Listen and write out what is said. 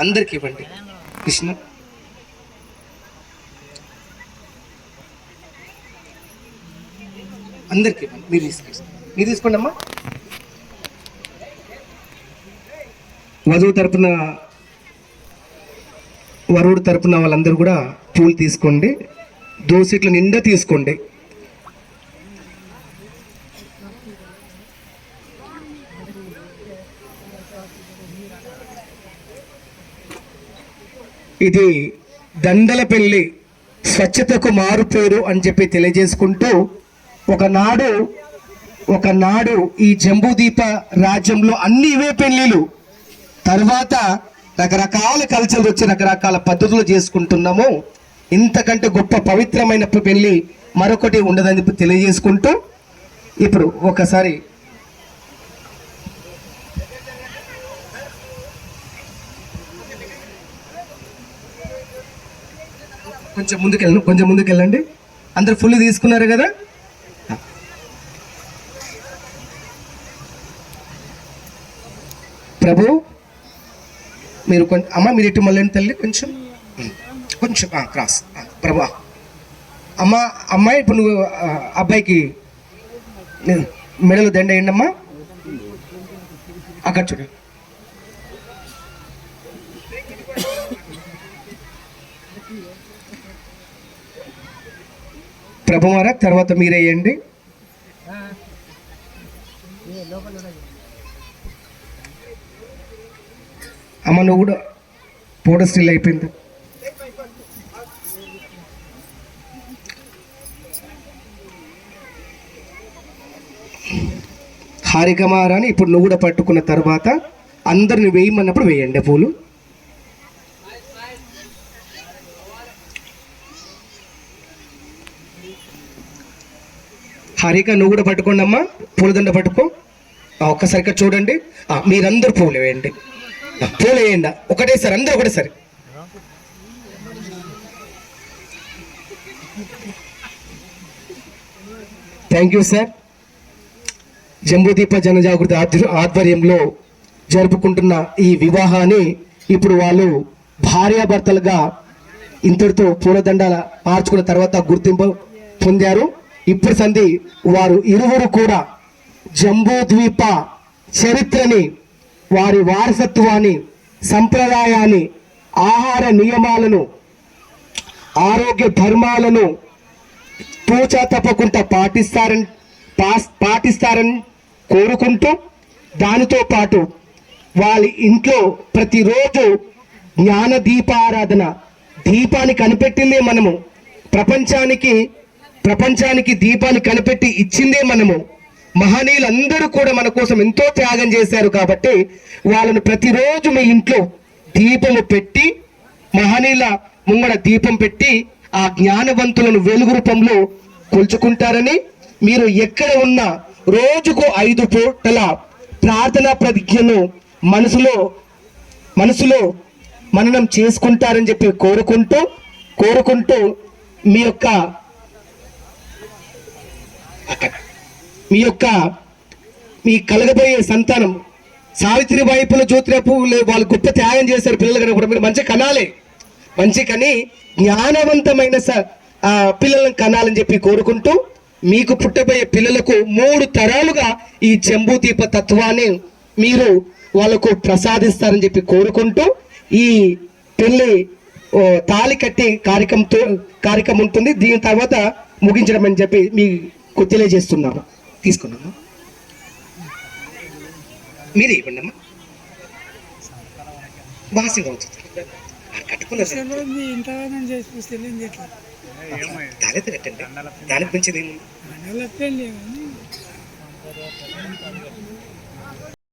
అందరికి ఇవ్వండి. కృష్ణ. అందరికి ఇవ్వండి. మీరు తీసుకోండి. మీరు తీసుకోండి అమ్మా. వధువు తరపున వరుడు తరపున వాళ్ళందరూ కూడా పూలు తీసుకోండి. దోసిట్ల నిండా తీసుకోండి. ఇది దండలపల్లి స్వచ్ఛతకు మారుపేరు అని చెప్పి తెలియజేసుకుంటూ ఒకనాడు ఒకనాడు ఈ జంబూదీప రాజ్యంలో అన్ని ఇవే పెళ్ళిళ్ళు. తర్వాత రకరకాల కల్చర్ వచ్చి రకరకాల పద్ధతులు చేసుకుంటున్నాము. ఇంతకంటే గొప్ప పవిత్రమైన పెళ్ళి మరొకటి ఉండదని తెలియజేసుకుంటూ ఇప్పుడు ఒకసారి కొంచెం ముందుకెళ్ళండి కొంచెం ముందుకెళ్ళండి. అందరు ఫుల్ తీసుకున్నారు కదా? ప్రభు మీరు కొంచెం అమ్మ మీరు ఇటు మళ్ళీ తల్లి కొంచెం. కొంచెం క్రాస్ ప్రభు అమ్మ అమ్మాయి ఇప్పుడు నువ్వు అబ్బాయికి మెడలు దండ వేయండి అమ్మా అక్కడ చూడండి ప్రభుమారా తర్వాత మీరేయండి అమ్మ నువ్వు కూడా ఫోటో స్టిల్ అయిపోయింది. హారికమారాని ఇప్పుడు నువ్వు కూడా పట్టుకున్న తర్వాత అందరిని వేయమన్నప్పుడు వేయండి పూలు. హరిక నువ్వు కూడా పట్టుకోండి అమ్మా పూలదండ పట్టుకో. ఒక్కసారిగా చూడండి. మీరందరూ పూలు వేయండి. పూలు వేయండి. ఒకటేసారి అందరూ ఒకటేసారి. Thank you sir Jambudeepa Janajagruthi ఆధ్వ- ఆధ్వర్యంలో జరుపుకుంటున్న ఈ వివాహాన్ని ఇప్పుడు వాళ్ళు భార్యాభర్తలుగా ఇంతటితో పూలదండాల మార్చుకున్న తర్వాత గుర్తింపు పొందారు. ఇప్పుడు సంధి వారు ఇరువురు కూడా జంబూద్వీప చరిత్రని వారి వారసత్వాన్ని సంప్రదాయాన్ని ఆహార నియమాలను ఆరోగ్య ధర్మాలను తూచా తప్పకుండా పాటిస్తారని పాస్- పాటిస్తారని కోరుకుంటూ దానితో పాటు వాళ్ళ ఇంట్లో ప్రతిరోజు జ్ఞాన దీపారాధన దీపాన్ని కనిపెట్టిందే మనము. ప్రపంచానికి ప్రపంచానికి దీపాన్ని కనిపెట్టి ఇచ్చిందే మనము. మహనీయులందరూ కూడా మన కోసం ఎంతో త్యాగం చేశారు కాబట్టి వాళ్ళను ప్రతిరోజు మీ ఇంట్లో దీపము పెట్టి మహనీయుల ముంగడ దీపం పెట్టి ఆ జ్ఞానవంతులను వెలుగు రూపంలో కొలుచుకుంటారని మీరు ఎక్కడ ఉన్నా రోజుకు ఐదు పూటల ప్రార్థనా ప్రతిజ్ఞను మనసులో మనసులో మననం చేసుకుంటారని చెప్పి కోరుకుంటూ కోరుకుంటూ మీ యొక్క మీ యొక్క మీ కలగబోయే సంతానం సావిత్రిబాయి పుల జ్యోతిరపు వాళ్ళు గొప్ప త్యాగం చేశారు పిల్లలు కనుక మీరు మంచి కనాలి. మంచి కని జ్ఞానవంతమైన స- పిల్లలను కనాలని చెప్పి కోరుకుంటూ మీకు పుట్టబోయే పిల్లలకు మూడు తరాలుగా ఈ జంబూదీప తత్వాన్ని మీరు వాళ్ళకు ప్రసాదిస్తారని చెప్పి కోరుకుంటూ ఈ పెళ్ళి ఓ, తాళి కట్టి కార్యక్రమంతో కార్యక్రమం ఉంటుంది. దీని తర్వాత ముగించడం అని చెప్పి మీకు తెలియజేస్తున్నాము తీసుకున్నాము మీరే ఇవ్వండి అమ్మా. దానితో కట్టండి దానికి పెంచేది ఏముంది? మనలో పెళ్ళి కానీ